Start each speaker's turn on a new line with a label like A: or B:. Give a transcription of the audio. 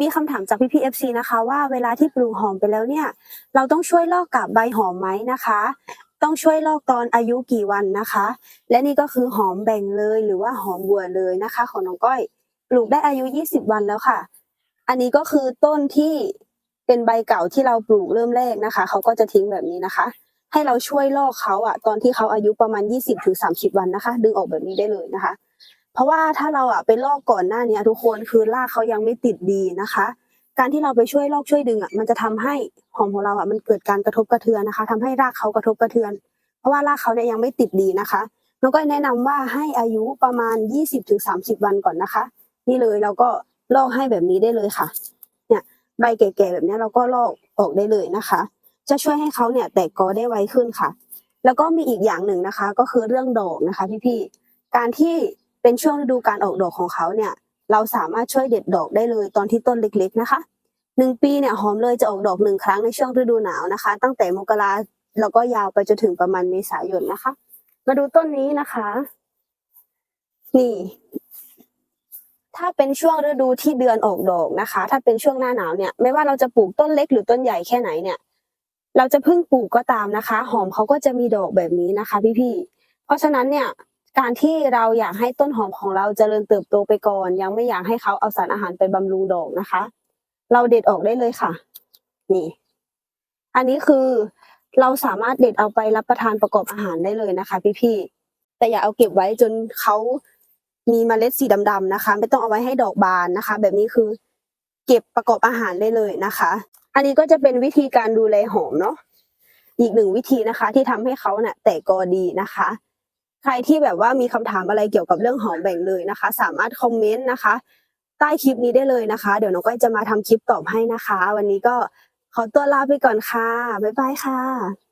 A: มีคำถามจากพี่พีเอฟซีนะคะ ว่าเวลาที่ปลูกหอมไปแล้วเนี่ย เราต้องช่วยลอกกับใบหอมไหมนะคะ ต้องช่วยลอกตอนอายุกี่วันนะคะ และนี่ก็คือหอมแบ่งเลยหรือว่าหอมบัวเลยนะคะ ของน้องก้อยปลูกได้อายุ 20 วันแล้วค่ะ อันนี้ก็คือต้นที่เป็นใบเก่าที่เราปลูกเริ่มแรกนะคะ เขาก็จะทิ้งแบบนี้นะคะ ให้เราช่วยลอกเขาอะตอนที่เขาอายุประมาณ 20ถึง30 วันนะคะ ดึงออกแบบนี้ได้เลยนะคะ เพราะว่าถ้าเราอะไปลอกก่อนหน้านี้ทุกคนคือรากเขายังไม่ติดดีนะคะ การที่เราไปช่วยลอกช่วยดึงอะมันจะทำให้หอมของเราอะมันเกิดการกระทบกระเทือนนะคะทำให้รากเขากระทบกระเทือน เพราะว่ารากเขาเนี่ยยังไม่ติดดีนะคะน้องก็แนะนำว่าให้อายุประมาณ 20ถึง30 วันก่อนนะคะ นี่เลยเราก็ลอกให้แบบนี้ได้เลยค่ะ เนี่ยใบแก่ๆแบบนี้เราก็ลอกออกได้เลยนะคะ จะช่วยให้เขาเนี่ยแตกกอได้ไวขึ้นค่ะ แล้วก็มีอีกอย่างหนึ่งนะคะ ก็คือเรื่องดอกนะคะพี่ๆการที่ เป็นช่วงฤดูการออกดอกของเขาเนี่ย เราสามารถช่วยเด็ดดอกได้เลยตอนที่ต้นเล็ก ๆ นะคะหนึ่งปีเนี่ยหอมเลยจะออกดอกหนึ่งครั้งในช่วงฤดูหนาวนะคะ ตั้งแต่มกราแล้วก็ยาวไปจนถึงประมาณเมษายนนะคะ มาดูต้นนี้นะคะ นี่ ถ้าเป็นช่วงฤดูที่เดือนออกดอกนะคะ ถ้าเป็นช่วงหน้าหนาวเนี่ย ไม่ว่าเราจะปลูกต้นเล็กหรือต้นใหญ่แค่ไหนเนี่ย เราจะเพิ่งปลูกก็ตามนะคะ หอมเขาก็จะมีดอกแบบนี้นะคะ พี่ๆเพราะฉะนั้นเนี่ย การที่เราอยากให้ต้นหอมของเราเจริญเติบโตไปก่อน ยังไม่อยากให้เขาเอาสารอาหารไปบำรุงดอกนะคะ เราเด็ดออกได้เลยค่ะ นี่ อันนี้คือเราสามารถเด็ดเอาไปรับประทานประกอบอาหารได้เลยนะคะ พี่ๆแต่อย่าเอาเก็บไว้จนเขามีเมล็ดสีดำๆนะคะ ไม่ต้องเอาไว้ให้ดอกบานนะคะ แบบนี้คือ เก็บประกอบอาหารได้เลยนะคะ อันนี้ก็จะเป็นวิธีการดูแลหอมเนาะอีกหนึ่งวิธีนะคะ ที่ทำให้เขาเนี่ยแตกกอดีนะคะ ใครที่แบบว่ามีคำถามอะไรเกี่ยวกับเรื่องหอมแบ่งเลยนะคะ สามารถคอมเมนต์นะคะ ใต้คลิปนี้ได้เลยนะคะ เดี๋ยวน้องก้อยจะมาทำคลิปตอบให้นะคะ วันนี้ก็ขอตัวลาไปก่อนค่ะบ๊ายบายค่ะ